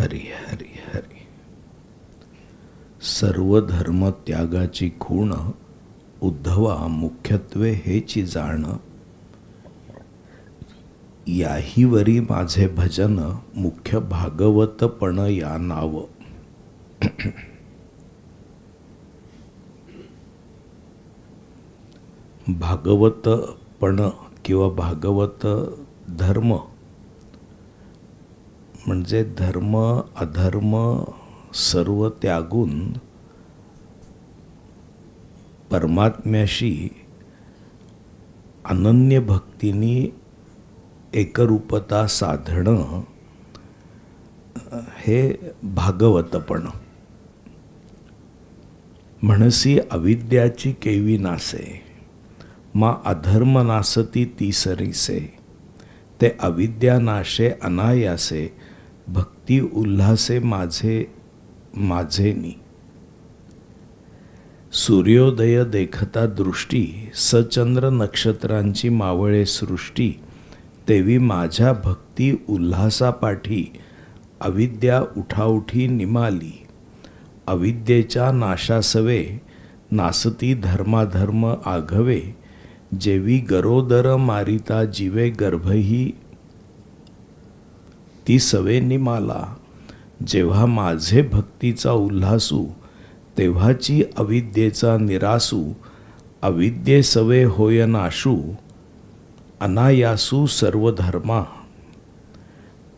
हरी हरी हरी. सर्व धर्म त्यागाची खूण उद्धवा मुख्यत्वे हेची जाण. याहीवरी माझे भजन मुख्य भागवतपण या नाव. भागवतपण किंवा भागवत धर्म म्हणजे धर्म अधर्म सर्व त्यागून परमात्म्याशी अनन्य भक्तीने एकरूपता साधणं हे भागवतपण. म्हणसी अविद्याची केवी नासे मा अधर्म नासती ती सरीसे ते अविद्या नाशे अनायासे भक्ती उल्हासे माझे माझेनी सूर्योदय देखता दृष्टी सचंद्र नक्षत्रांची मावळे सृष्टी तेवी माझ्या भक्ती उल्हासापाठी अविद्या उठाउठी निमाली. अविद्येच्या नाशासवे नासती धर्माधर्म आघवे जेवी गरोदर मारिता जीवे गर्भही ती सवे निमाला. जेव्हा माझे भक्तीचा उल्हासू तेव्हाची अविद्येचा निरासू अविद्ये सवे होय नाशू अनायासू सर्व धर्मा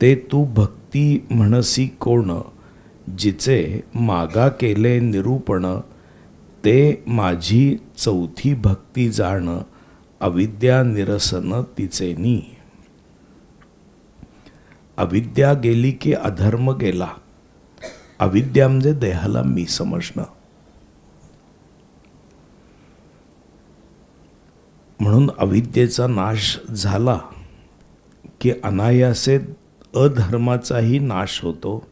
ते तू भक्ती म्हणसी कोण जिचे मागा केले निरूपण ते माझी चौथी भक्ती जाण अविद्या निरसन तिचे नी. अविद्या गेली की अधर्म गेला. अविद्या म्हणजे देहाला मी समजणं. म्हणून अविद्येचा नाश झाला की अनायासे अधर्माचाही नाश होतो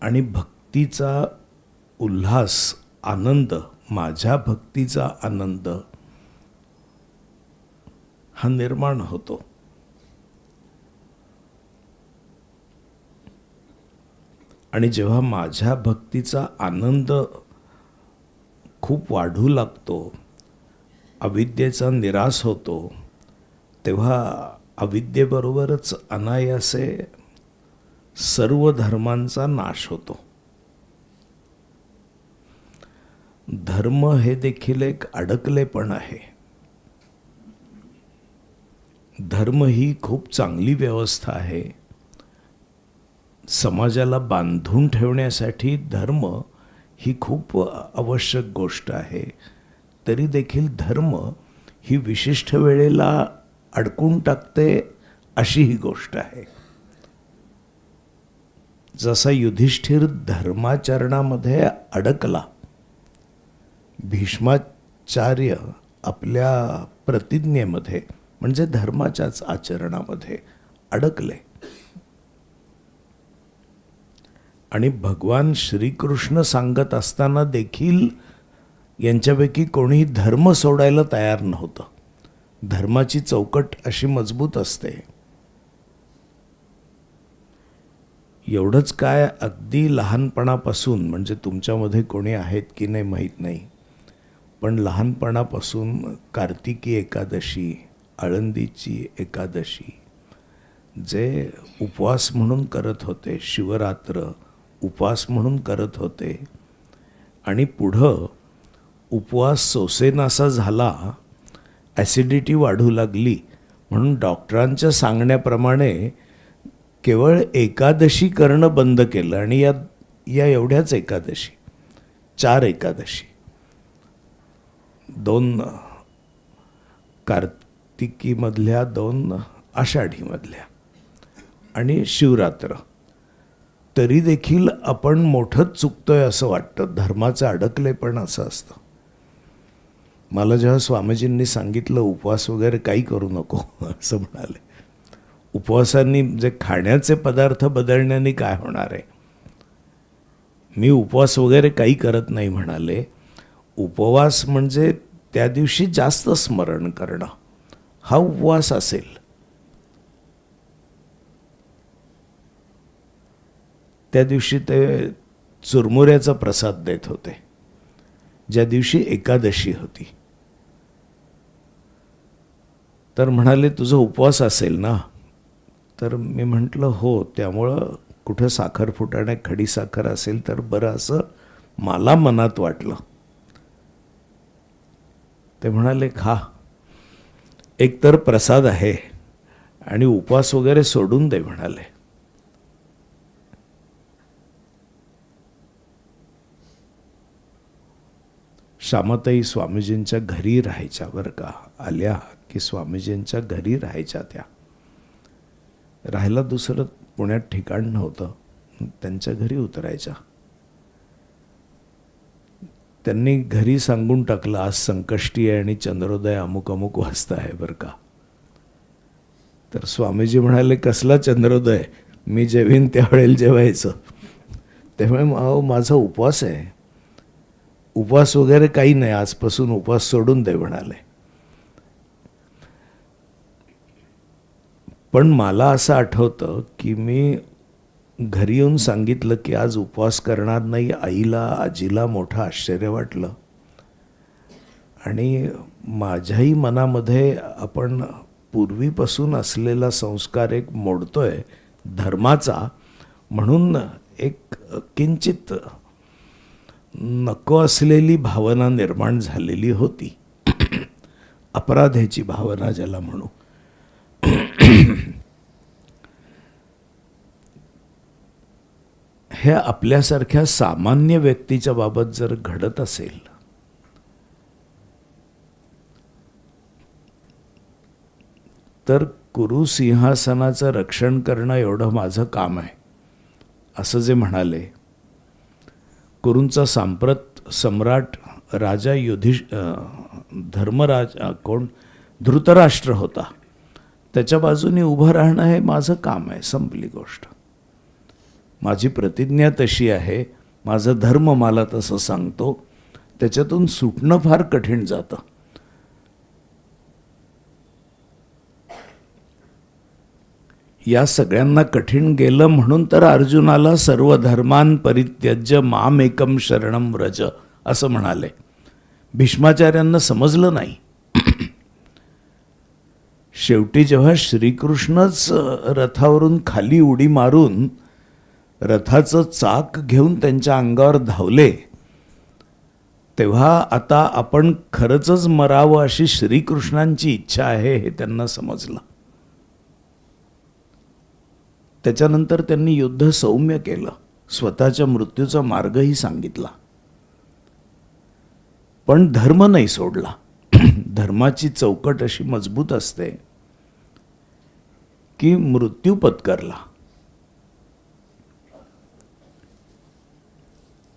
आणि भक्तीचा उल्हास आनंद माझ्या भक्तीचा आनंद हा निर्माण होतो. आणि जेव्हा माझ्या भक्तीचा आनंद खूप वाढू लागतो अविद्येचा निराश होतो तेव्हा अविद्येबरोबरच अनायासे सर्व धर्मांचा नाश होतो. धर्म हे देखील एक अडकलेपण आहे. धर्म ही खूप चांगली व्यवस्था आहे. समाजाला बांधून ठेवण्यासाठी धर्म ही खूप आवश्यक गोष्ट आहे. तरी देखील धर्म ही विशिष्ट वेळेला अडकून टाकते अशी ही गोष्ट आहे. जसा युधिष्ठिर धर्माचरणामध्ये अडकला भीष्माचार्य आपल्या प्रतिज्ञेमध्ये म्हणजे धर्माच्याच आचरणामध्ये अडकले. आणि भगवान श्रीकृष्ण सांगत असताना देखील यांच्यापैकी कोणीही धर्म सोडायला तयार नव्हतं. धर्माची चौकट अशी मजबूत असते. एवढंच काय अगदी लहानपणापासून म्हणजे तुमच्यामध्ये कोणी आहेत की नाही माहीत नाही. पण लहानपणापासून कार्तिकी एकादशी आळंदीची एकादशी जे उपवास म्हणून करत होते शिवरात्र उपवास म्हणून करत होते. आणि पुढं उपवास सोसेनासा झाला ॲसिडिटी वाढू लागली म्हणून डॉक्टरांच्या सांगण्याप्रमाणे केवळ एकादशी करणं बंद केलं आणि या या एवढ्याच एकादशी चार एकादशी. दोन कार्तिकीमधल्या दोन आषाढीमधल्या आणि शिवरात्र. तरी देखील आपण मोठंच चुकतोय असं वाटतं. धर्माचं अडकले पण असं असतं. मला जेव्हा स्वामीजींनी सांगितलं उपवास वगैरे काही करू नको असं म्हणाले. उपवासांनी जे खाण्याचे पदार्थ बदलण्याने काय होणार आहे? मी उपवास वगैरे काही करत नाही म्हणाले. उपवास म्हणजे त्या दिवशी जास्त स्मरण करणं. हा उपवास असेल. त्या दिवशी ते चुरमुऱ्याचा प्रसाद देत होते. ज्या दिवशी एकादशी होती. तर म्हणाले तुझा उपवास असेल ना? तर मी म्हटलं हो त्यामुळं कुठं साखर फुटाणे खडी साखर असेल तर बरं असं मला मनात वाटलं. ते म्हणाले खा. एक तर प्रसाद आहे आणि उपवास वगैरे सोडून दे म्हणाले. श्यामाताई स्वामीजींच्या घरी राहायच्या बरं का. आल्या की स्वामीजींच्या घरी राहायच्या त्या. राहायला दुसरं पुण्यात ठिकाण नव्हतं. त्यांच्या घरी उतरायच्या. त्यांनी घरी सांगून टाकलं आज संकष्टी आहे आणि चंद्रोदय अमुक अमुक वाजता आहे बरं का. तर स्वामीजी म्हणाले कसला चंद्रोदय? मी जेवीन त्यावेळेला जेवायचं. त्यामुळे अहो माझा उपवास आहे. उपवास वगैरे काही नाही आजपासून उपवास सोडून दे म्हणाले. पण मला असं आठवतं की मी घरी येऊन सांगितलं की आज उपवास करणार नाही आईला आजीला मोठं आश्चर्य वाटलं. आणि माझ्याही मनामध्ये आपण पूर्वीपासून असलेला संस्कार एक मोडतोय धर्माचा म्हणून एक किंचित नको असलेली भावना निर्माण झालेली होती. अपराध्याची भावना ज्याला म्हणू. हे आपल्यासारख्या सामान्य व्यक्तीच्या बाबत जर घडत असेल तर कुरुसिंहासनाचं रक्षण करणं एवढं माझं काम आहे असं जे म्हणाले कुरूंचा सांप्रत सम्राट राजा युधिष धर्मराज कोण? धृतराष्ट्र होता. त्याच्या बाजूने उभं राहणं हे माझं काम आहे संपली गोष्ट. माझी प्रतिज्ञा तशी आहे माझा धर्म मला तसं सांगतो त्याच्यातून सुटणं फार कठीण जातं. या सगळ्यांना कठीण गेलं म्हणून तर अर्जुनाला सर्व धर्मान परित्यज्य माम एकम शरणम व्रज असं म्हणाले. भीष्माचार्यांना समजलं नाही. शेवटी जेव्हा श्रीकृष्णच रथावरून खाली उडी मारून रथाचं चाक घेऊन त्यांच्या अंगावर धावले तेव्हा आता आपण खरंच मरावं अशी श्रीकृष्णांची इच्छा आहे हे त्यांना समजलं. त्याच्यानंतर त्यांनी युद्ध सौम्य केलं. स्वतःच्या मृत्यूचा मार्गही सांगितला. पण धर्म नाही सोडला. धर्माची चौकट अशी मजबूत असते की मृत्यू पत्करला.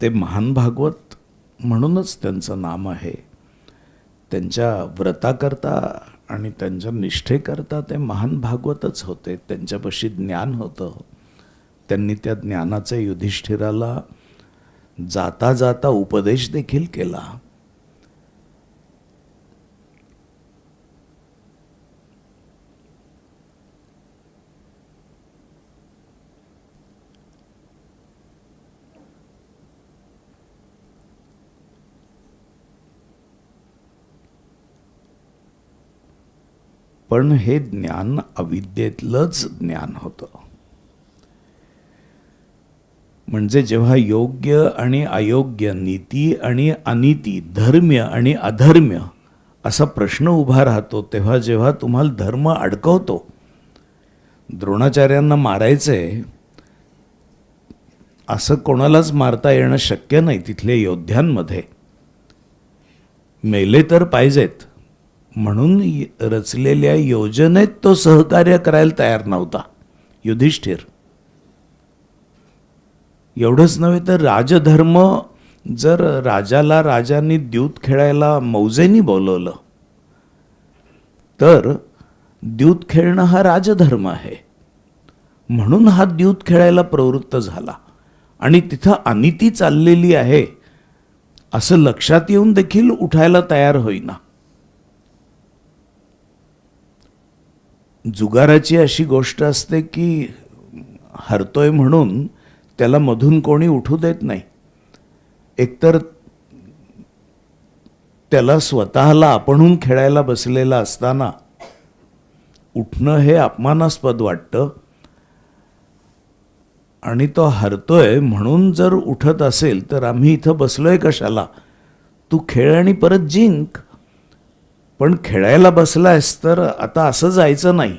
ते महान भागवत म्हणूनच त्यांचं नाम आहे. त्यांच्या व्रताकरता आणि त्यांच्या निष्ठेकरता ते महान भागवतच होते. त्यांच्यापाशी ज्ञान होतं. त्यांनी त्या ज्ञानाचा युधिष्ठिराला जाता जाता उपदेश देखील केला. पण हे ज्ञान अविद्येतलंच ज्ञान होतं. म्हणजे जेव्हा योग्य आणि अयोग्य नीती आणि अनिती धर्म्य आणि अधर्म्य असा प्रश्न उभा राहतो तेव्हा जेव्हा तुम्हाला धर्म अडकवतो द्रोणाचार्यांना मारायचंय असं कोणालाच मारता येणं शक्य नाही तिथल्या योद्ध्यांमध्ये. मेले तर पाहिजेत. म्हणून रचलेल्या योजनेत तो सहकार्य करायला तयार नव्हता. युधिष्ठिर. एवढंच नव्हे तर राजधर्म जर राजाला राजांनी द्यूत खेळायला मौजेनी बोलवलं तर द्यूत खेळणं हा राजधर्म आहे. म्हणून हा द्यूत खेळायला प्रवृत्त झाला. आणि तिथं अनिती चाललेली आहे असं लक्षात येऊन देखील उठायला तयार होईना. जुगाराची अशी गोष्ट असते की हरतोय म्हणून त्याला मधून कोणी उठू देत नाही. एकतर त्याला स्वतःला आपणहून खेळायला बसलेला असताना उठणं हे अपमानास्पद वाटतं. आणि तो हरतोय म्हणून जर उठत असेल तर आम्ही इथं बसलोय कशाला? तू खेळ आणि परत जिंक. पण खेळायला बसलायस तर आता असं जायचं नाही.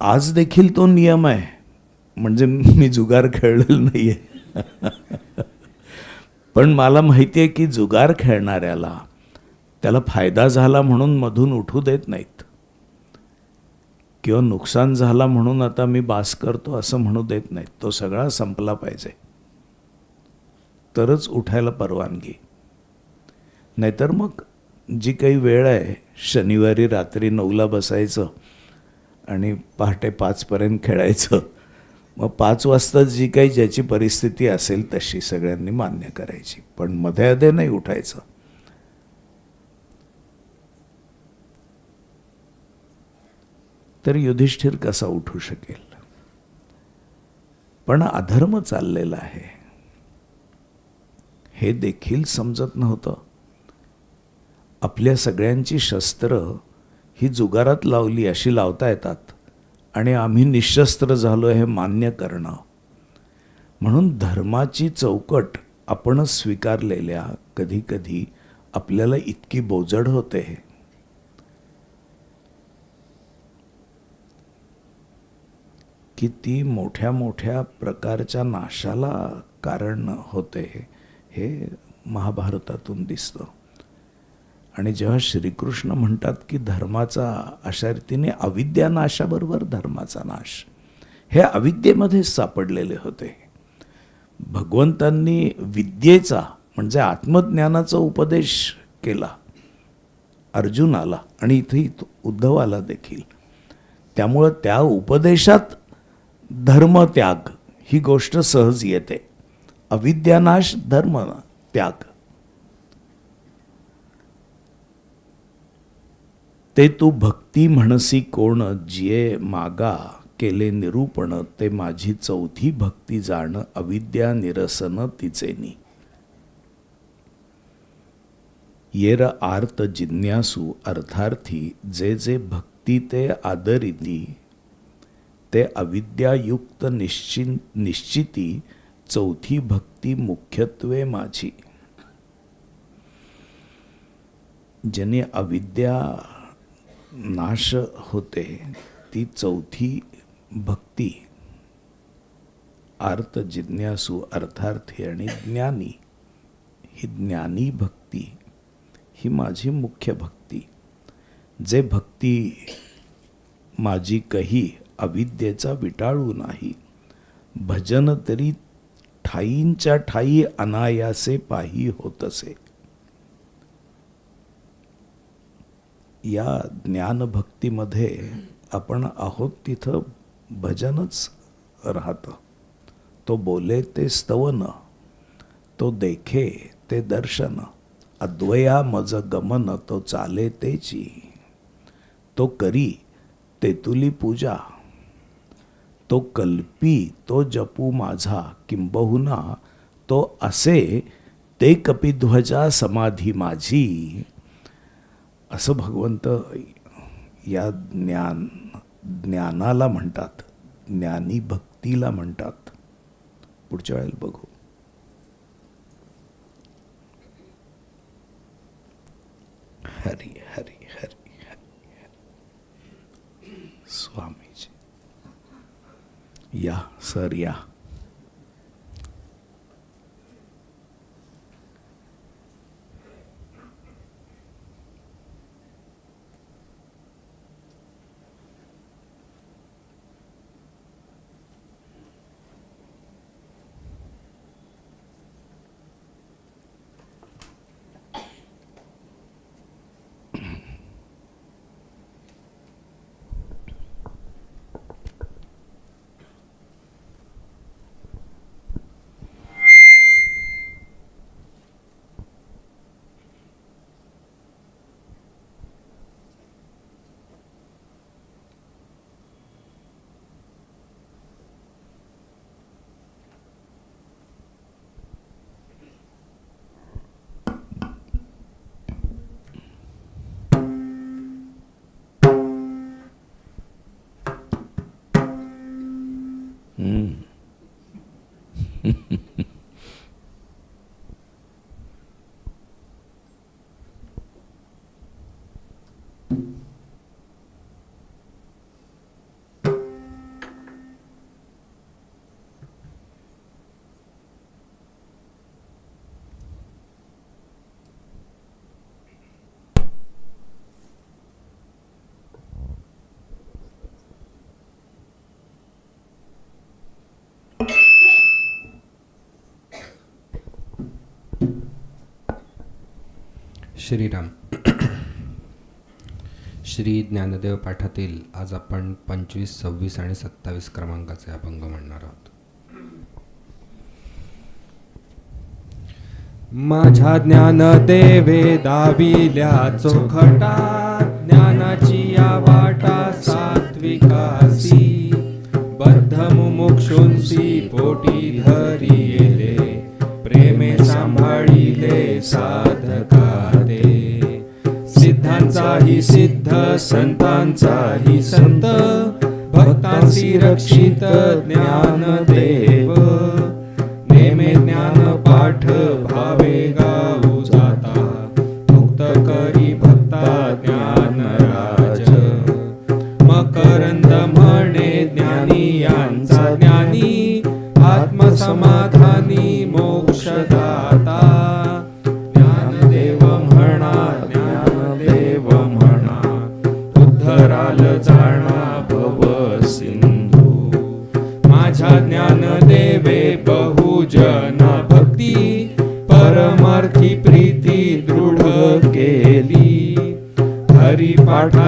आज देखील तो नियम आहे. म्हणजे मी जुगार खेळलेला नाहीये. पण मला माहिती आहे की जुगार खेळणाऱ्याला त्याला फायदा झाला म्हणून मधून उठू देत नाहीत. किंवा नुकसान झाला म्हणून आता मी बास करतो असं म्हणू देत नाहीत. तो सगळा संपला पाहिजे. तरच उठायला परवानगी. नाहीतर मग जी काही वेळ आहे शनिवारी रात्री नऊला बसायचं आणि पहाटे पाचपर्यंत खेळायचं मग पाच वाजता जी काही ज्याची परिस्थिती असेल तशी सगळ्यांनी मान्य करायची. पण मध्ये अधे नाही उठायचं. तर युधिष्ठिर कसा उठू शकेल? पण अधर्म चाललेला आहे. हे देखील समजत नव्हतं. आपल्या सगळ्यांची शस्त्र ही जुगारात लावली अशी लावता येतात. आणि आम्ही निशस्त्र झालो हे मान्य करणं. म्हणून धर्माची चौकट आपणच स्वीकारलेल्या कधी कधी आपल्याला इतकी बोजड होते की ती मोठ्या मोठ्या प्रकारच्या नाशाला कारण होते हे महाभारतातून दिसतं. आणि जेव्हा श्रीकृष्ण म्हणतात की धर्माचा अशा रीतीने अविद्यानाशाबरोबर धर्माचा नाश हे अविद्येमध्येच सापडलेले होते. भगवंतांनी विद्येचा म्हणजे आत्मज्ञानाचा उपदेश केला अर्जुनाला आणि इथे उद्धवाला देखील. त्यामुळं त्या उपदेशात धर्मत्याग ही गोष्ट सहज येते. अविद्यानाश धर्म त्याग. ते तू भक्ती म्हणसी कोण जिये मागा केले निरूपण ते माझी चौथी भक्ती जाण अविद्या निरसन तिचेनी येर आर्त जिज्ञासू अर्थार्थी जे जे भक्ती ते आदरिती ते अविद्यायुक्त निश्चिन निश्चिती चौथी भक्ती मुख्यत्वे माझी. ज्याने अविद्या नाश होते. ती चौथी भक्ती. आर्त जिज्ञासू अर्थार्थी आणि ज्ञानी. ही ज्ञानी भक्ती. ही माझी मुख्य भक्ती. जे भक्ती माझी कही अविद्येचा विटाळू नाही. भजन तरी ठाईंच्या ठाई अनायासे पाही होतसे. या ज्ञानभक्तीमध्ये आपण आहोत तिथं भजनच राहतं. तो बोले ते स्तवन तो देखे ते दर्शन अद्वया मज गमन तो चाले तेची तो करी तेतुली पूजा तो कल्पी तो जपू माझा किंबहुना तो असे ते कपिध्वजा समाधी माझी. असं भगवंत या ज्ञान ज्ञानाला म्हणतात ज्ञानी भक्तीला म्हणतात. पुढच्या वेळेला बघू. हरी हरी हरी हरी. स्वामीजी. या सर या. श्रीराम. श्री ज्ञानदेव पाठातील आज आपण पंचवीस सव्वीस आणि सत्तावीस क्रमांकाचे अभंग म्हणणार आहोत. माझ्या ज्ञान देवे दाविल्या चोखटा ज्ञानाची या वाटा सात्विकासी बद्ध मुमुक्षुंसी पोटी धरिले प्रेमे सांभाळिले सा. ही सिद्ध संतांचाही संत भक्तांशी रक्षित ज्ञान देव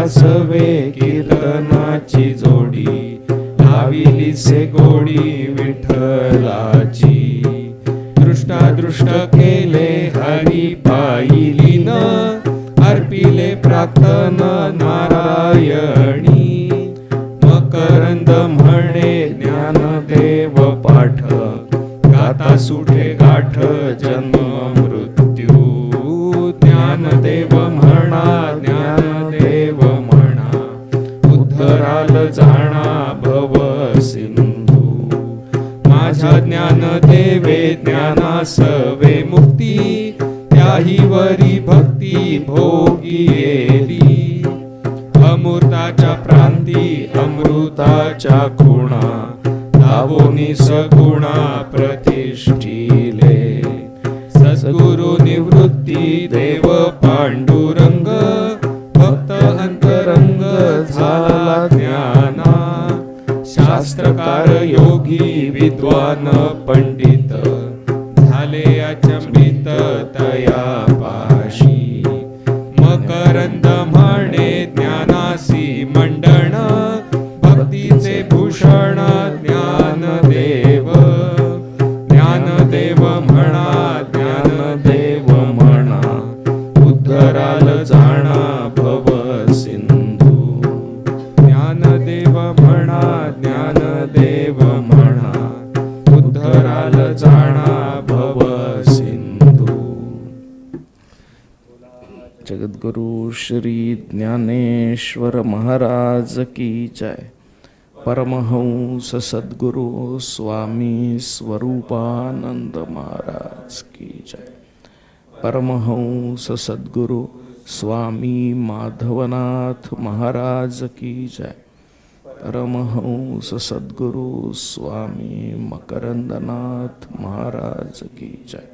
सवे कीर्तनाची जोडी. लाविली से गोडी विठ्ठलाची. दृष्टादृष्ट केले हरी पाहिली न अर्पिले प्रार्थन नारायणी. मकरंद म्हणे ज्ञानदेव पाठ. गाता सुठे गाठ ज्ञानास ज्ञानासवे मुक्ती त्याही वरी भक्ती भोगी येली. अमृताच्या प्रांती अमृताच्या खुणा दावोनी सगुणा प्रतिष्ठिले. सद्गुरु निवृत्ती देव पांडुरंग भक्त अंतरंग झाला ज्ञाना. शास्त्रकार योग विद्वान पंडित। श्री ज्ञानेश्वर महाराज की जय। परमहंस सद्गुरु स्वामी स्वरूपानंद महाराज की जय। परमहंस सद्गुरु स्वामी माधवनाथ महाराज की जय। परमहंस सद्गुरु स्वामी मकरंदनाथ महाराज की जय।